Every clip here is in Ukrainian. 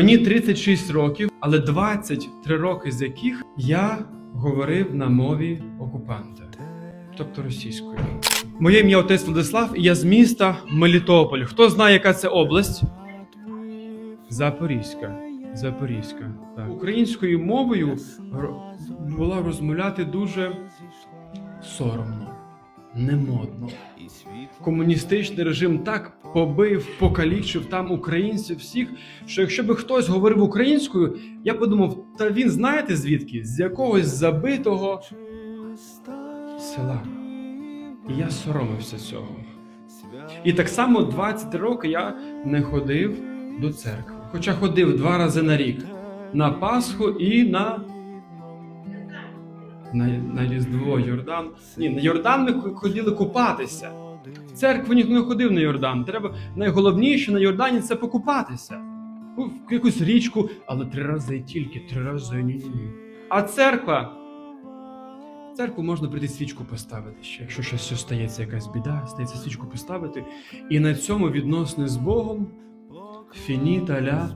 Мені 36 років, але 23 роки з яких я говорив на мові окупанта, тобто російською. Моє ім'я отець Владислав, і я з міста Мелітополь. Хто знає, яка це область? Запорізька. Запорізька. Так. Українською мовою була розмовляти дуже соромно, немодно. Комуністичний режим так побив, покалічив там українців всіх, що якщо би хтось говорив українською, я подумав, та він знаєте звідки? З якогось забитого села. І я соромився цього. І так само 20 років я не ходив до церкви. Хоча ходив два рази на рік на Пасху і на. На, на Різдво Йордан. Ні, на Йордан ми ходили купатися. В церкву ніхто не ходив на Йордан. Треба найголовніше на Йордані це покупатися. В якусь річку, але три рази тільки, три рази ні. А церква. Церкву можна прийти свічку поставити ще. Якщо щось стається, якась біда, стається свічку поставити. І на цьому відносини з Богом фініта ля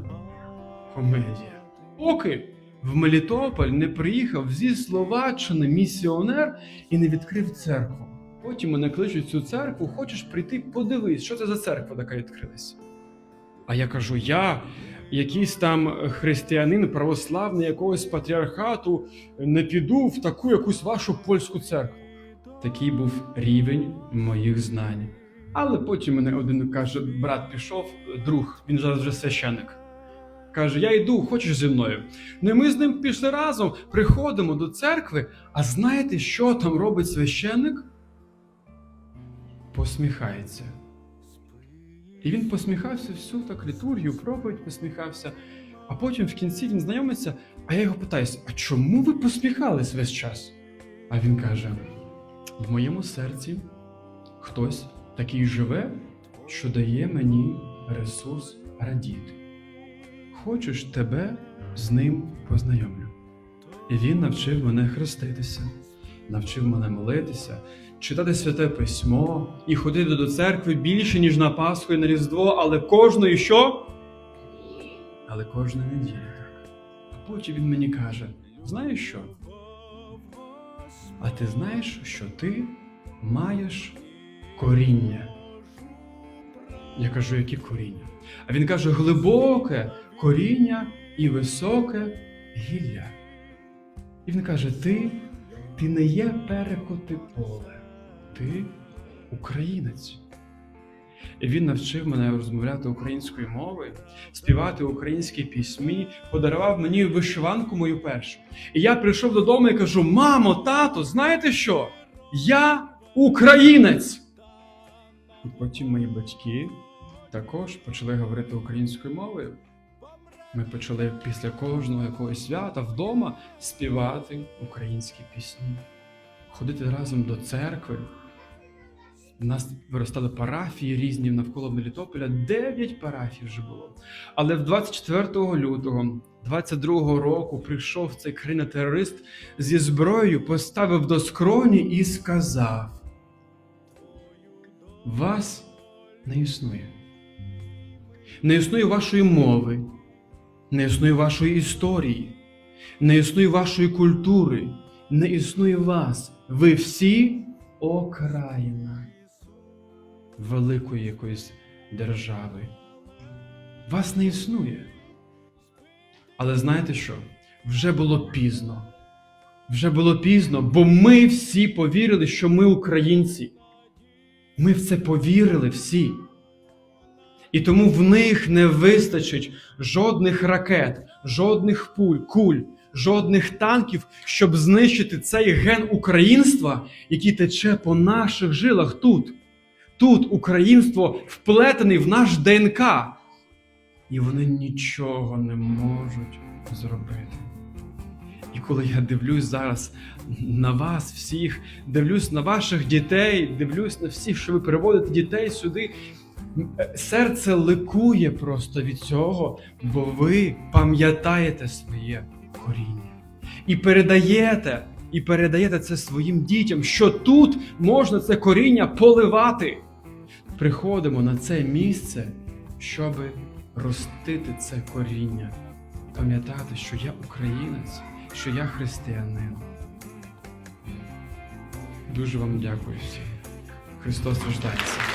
комедія. Поки в Мелітополь не приїхав зі Словаччини місіонер і не відкрив церкву. Потім мене кличуть цю церкву, хочеш прийти, подивись, що це за церква така відкрилась. А я кажу: я, якийсь там християнин православний якогось патріархату, не піду в таку якусь вашу польську церкву. Такий був рівень моїх знань. Але потім мене один каже: брат пішов, друг, він зараз вже священик. Каже: Я йду, хочеш зі мною? Ну і ми з ним пішли разом, приходимо до церкви. А знаєте, що там робить священик? Посміхається. І він посміхався всю так літургію, проповідь посміхався. А потім в кінці він знайомиться, а я його питаюся: а чому ви посміхались весь час? А він каже: в моєму серці хтось такий живе, що дає мені ресурс радіти. Хочеш тебе з ним познайомлю. І він навчив мене хреститися, навчив мене молитися, читати святе письмо і ходити до церкви більше, ніж на Пасху і на Різдво, але кожної що? Але кожної неділі так. А потім він мені каже: знаєш що? А ти знаєш, що ти маєш коріння? Я кажу, які коріння? А він каже: глибоке коріння і високе гілля. І він каже: Ти, ти не є перекоти поле, ти українець. І він навчив мене розмовляти українською мовою, співати українські пісні, подарував мені вишиванку мою першу. І я прийшов додому і кажу: мамо, тато, знаєте що? Я українець. І потім мої батьки також почали говорити українською мовою. Ми почали після кожного якогось свята вдома співати українські пісні, ходити разом до церкви. У нас виростали парафії різні навколо Мелітополя. Дев'ять парафій вже було. Але в 24 лютого 22 року прийшов цей країна-терорист зі зброєю, поставив до скроні і сказав: Вас не існує. Не існує вашої мови, не існує вашої історії, не існує вашої культури, не існує вас. Ви всі окраїна великої якоїсь держави. Вас не існує. Але знаєте що? Вже було пізно. Вже було пізно, бо ми всі повірили, що ми українці. Ми в це повірили всі. І тому в них не вистачить жодних ракет, жодних пуль, куль, жодних танків, щоб знищити цей ген українства, який тече по наших жилах тут. Тут українство вплетений в наш ДНК. І вони нічого не можуть зробити. І коли я дивлюсь зараз на вас всіх, дивлюсь на ваших дітей, дивлюсь на всіх, що ви приводите дітей сюди, е, серце ликує просто від цього, бо ви пам'ятаєте своє коріння і передаєте, і передаєте це своїм дітям, що тут можна це коріння поливати. Приходимо на це місце, щоб ростити це коріння, пам'ятати, що я українець, що я християнин. Дуже вам дякую всім. Христос рождається.